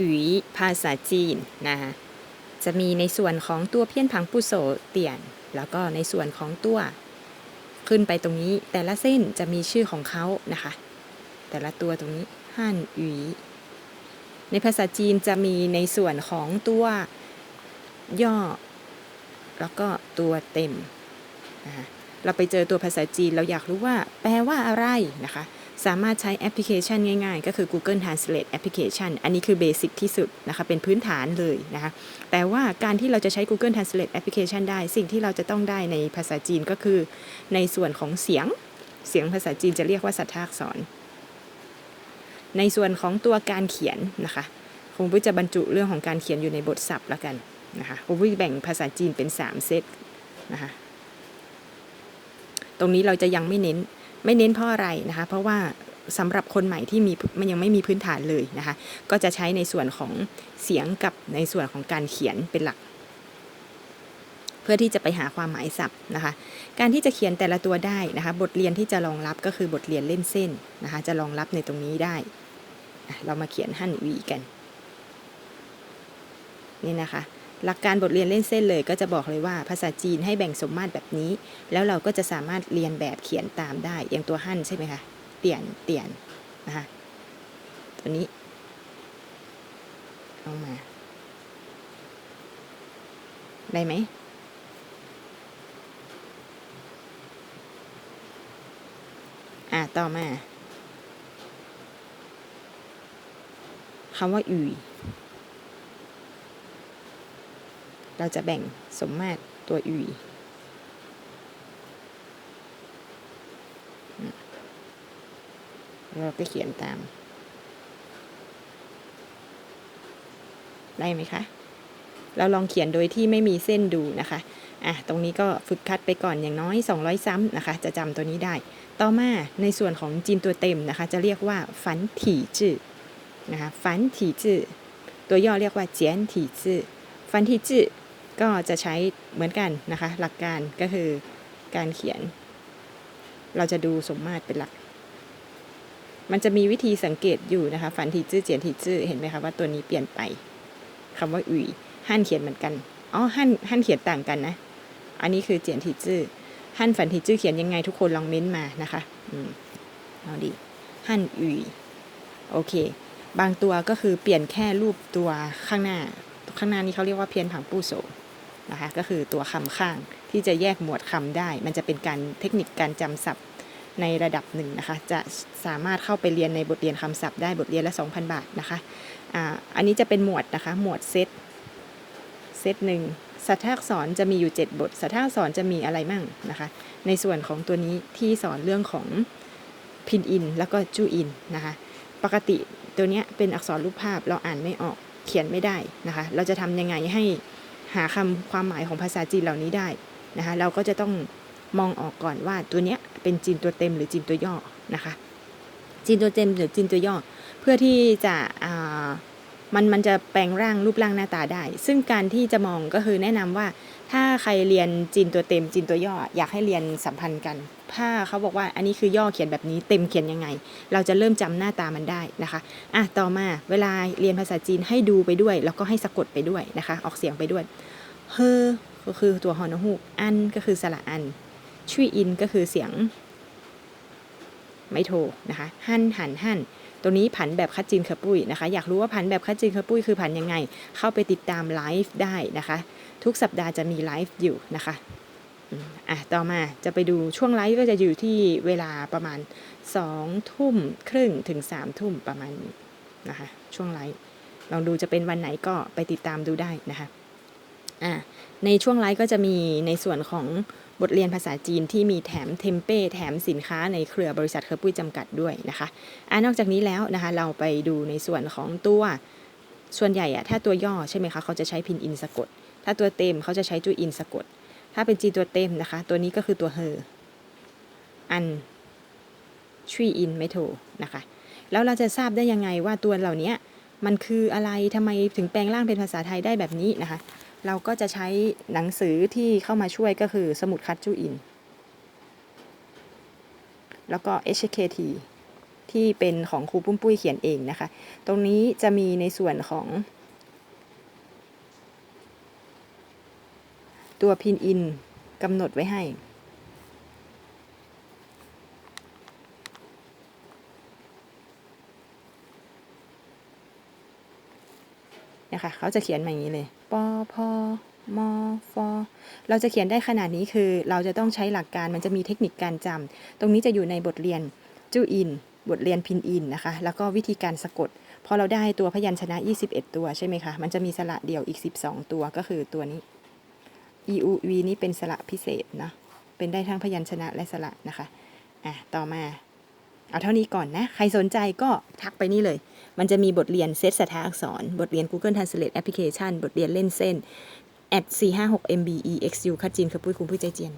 อุ๋ยภาษาจีนนะคะจะมีในส่วนของตัวเพี้ยนผังปุโสเตียน แล้วก็ในส่วนของตัว ขึ้นไปตรงนี้แต่ละเส้นจะมีชื่อของเขานะคะ แต่ละตัวตรงนี้ฮั่นอุ๋ยในภาษาจีนจะมีในส่วนของตัวย่อ แล้วก็ตัวเต็มนะคะเราไปเจอตัวภาษาจีนเราอยากรู้ว่า แปลว่าอะไรนะคะ สามารถใช้แอปพลิเคชันง่ายๆ ก็คือ Google Translate Application อันนี้คือเบสิกที่สุดนะคะเป็นพื้นฐานเลยนะคะแต่ว่าการที่เราจะใช้ Google Translate Application ได้ สิ่งที่เราจะต้องได้ในภาษาจีนก็คือ ในส่วนของเสียงเสียงภาษาจีนจะเรียกว่าสัทธาอักษร ในส่วนของตัวการเขียนนะคะคงปุ้จะบรรจุเรื่องของการเขียนอยู่ในบทศัพท์แล้วกันนะคะคงปุ้แบ่งภาษาจีนเป็น 3 เซตนะคะตรงนี้เราจะยังไม่เน้น ไม่เน้นเพราะอะไรนะคะ เพราะว่าสำหรับคนใหม่ที่มีมันยังไม่มีพื้นฐานเลยนะคะ ก็จะใช้ในส่วนของเสียงกับในส่วนของการเขียนเป็นหลัก เพื่อที่จะไปหาความหมายศัพท์นะคะ การที่จะเขียนแต่ละตัวได้นะคะ บทเรียนที่จะรองรับก็คือบทเรียนเล่นเส้นนะคะ จะรองรับในตรงนี้ได้ เรามาเขียนหั่นวีกัน นี่นะคะ หลักการบทเรียนเล่นเส้นเลย ก็จะบอกเลยว่าภาษาจีนให้แบ่งสมมาตรแบบนี้ แล้วเราก็จะสามารถเรียนแบบเขียนตามได้ อย่างตัวหั่นใช่ไหมคะ เตียน เตียนนะคะตัวนี้เอามา ได้ไหมอะต่อมาคำว่าอุย เราจะแบ่งสมมาตรตัวอุยเราก็เขียนตาม ได้ไหมคะ เราลองเขียนโดยที่ไม่มีเส้นดูนะคะ อะ ตรงนี้ก็ฝึกคัดไปก่อนอย่างน้อย 200 ซ้ำนะคะ จะจำตัวนี้ได้ ต่อมาในส่วนของจีนตัวเต็มนะคะ จะเรียกว่าฝันถี่จื่อนะคะฝันถี่จื่อตัวย่อเรียกว่าเจียนถี่จื่อฝันถี่จื่อ ก็จะใช้เหมือนกันนะคะ หลักการก็คือการเขียน เราจะดูสมมาตรเป็นหลัก มันจะมีวิธีสังเกตอยู่นะคะฝันทีจื้อเจียนทีจื้อเห็นไหมคะว่าตัวนี้เปลี่ยนไปคำว่าอุยหั่นเขียนเหมือนกันอ๋อหั่นหั่นเขียนต่างกันนะ อันนี้คือเจียนทีจื้อหั่นฝันทีจื้อเขียนยังไงทุกคนลองเม้นมานะคะอืมเอาดีหั่นอุยโอเค บางตัวก็คือเปลี่ยนแค่รูปตัวข้างหน้าข้างหน้านี้เขาเรียกว่าเพียนผังปูโส นะคะก็คือตัวคำข้างที่จะแยกหมวดคำได้ มันจะเป็นการเทคนิคการจำศัพท์ในระดับหนึ่งนะคะ จะสามารถเข้าไปเรียนในบทเรียนคำศัพท์ได้บทเรียนละ 2,000 บาทนะคะอ่าอันนี้จะเป็นหมวดนะคะ หมวดเซตเซตหนึ่งสัทธาอักษรจะมีอยู่ 7 บท สัทธาอักษรจะมีอะไรมั่งนะคะ ในส่วนของตัวนี้ที่สอนเรื่องของพินอิน แล้วก็จูอินนะคะ ปกติตัวเนี้ยเป็นอักษรรูปภาพเราอ่านไม่ออกเขียนไม่ได้นะคะ เราจะทำยังไงให้ หาคำความหมายของภาษาจีนเหล่านี้ได้นะคะเราก็จะต้องมองออกก่อนว่าตัวเนี้ยเป็นจีนตัวเต็มหรือจีนตัวย่อนะคะจีนตัวเต็มหรือจีนตัวย่อ เพื่อที่จะอ่า มันมันจะแปลงร่างรูปร่างหน้าตาได้ ซึ่งการที่จะมองก็คือแนะนำว่า ถ้าใครเรียนจีนตัวเต็มจีนตัวย่อ อยากให้เรียนสัมพันธ์กัน ถ้าเขาบอกว่าอันนี้คือย่อเขียนแบบนี้เต็มเขียนยังไง เราจะเริ่มจำหน้าตามันได้นะคะอะต่อมาเวลาเรียนภาษาจีนให้ดูไปด้วย แล้วก็ให้สะกดไปด้วยนะคะ ออกเสียงไปด้วยเฮอก็คือตัวฮอนฮูกอันก็คือสระอันชุยอินก็คือเสียง ไม่โทนะคะหั่นหันหั่นตัวนี้ผันแบบคัดจีนเคอปุ้ยนะคะ อยากรู้ว่าผันแบบคัดจีนเคอปุ้ยคือผันยังไง เข้าไปติดตามไลฟ์ได้นะคะ ทุกสัปดาห์จะมีไลฟ์อยู่นะคะอะต่อมาจะไปดูช่วงไลฟ์ก็จะอยู่ที่เวลาประมาณ2ทุ่มครึ่งถึง3ทุ่มประมาณนี้นะคะช่วงไลฟ์ลองดูจะเป็นวันไหนก็ไปติดตามดูได้นะคะอะในช่วงไลฟ์ก็จะมีในส่วนของ บทเรียนภาษาจีนที่มีแถมเทมเป้แถมสินค้าในเครือบริษัทเคอร์ปุ้ยจำกัดด้วยนะคะอ่านอกจากนี้แล้วนะคะเราไปดูในส่วนของตัวส่วนใหญ่อะถ้าตัวย่อใช่ไหมคะเขาจะใช้พินอินสะกด ถ้าตัวเต็มเขาจะใช้จูอินสะกด ถ้าเป็นจีนตัวเต็มนะคะ ตัวนี้ก็คือตัวเฮออันชุยอินไม่โทนะคะ แล้วเราจะทราบได้ยังไงว่าตัวเหล่านี้มันคืออะไรทำไมถึงแปลงร่างเป็นภาษาไทยได้แบบนี้นะคะ เราก็จะใช้หนังสือที่เข้ามาช่วยก็คือสมุดคัดจูอิน แล้วก็ HKT ที่เป็นของครูปุ้มปุ้ยเขียนเองนะคะ ตรงนี้จะมีในส่วนของ ตัวพินอินกำหนดไว้ให้ เนี่ยค่ะเขาจะเขียนมาอย่างนี้เลยปอพอมอฟอเราจะเขียนได้ขนาดนี้คือ เราจะต้องใช้หลักการมันจะมีเทคนิคการจำตรงนี้จะอยู่ในบทเรียนจูอิน บทเรียนพินอินนะคะ แล้วก็วิธีการสะกดพอเราได้ตัวพยัญชนะ 21 ตัวใช่ไหมคะ มันจะมีสระเดี่ยวอีก 12 ตัวก็คือตัวนี้ e u v นี่เป็นสระพิเศษเนาะเป็นได้ทั้งพยัญชนะและสระนะคะอะต่อมา เอาเท่านี้ก่อนนะ ใครสนใจก็ทักไปนี่เลย มันจะมีบทเรียนเซตสถาอักษร บทเรียน Google Translate Application บทเรียนเล่นเส้น at 456 mbe xu คัดจีนคือปุ้ยคุณผู้ใจเจียน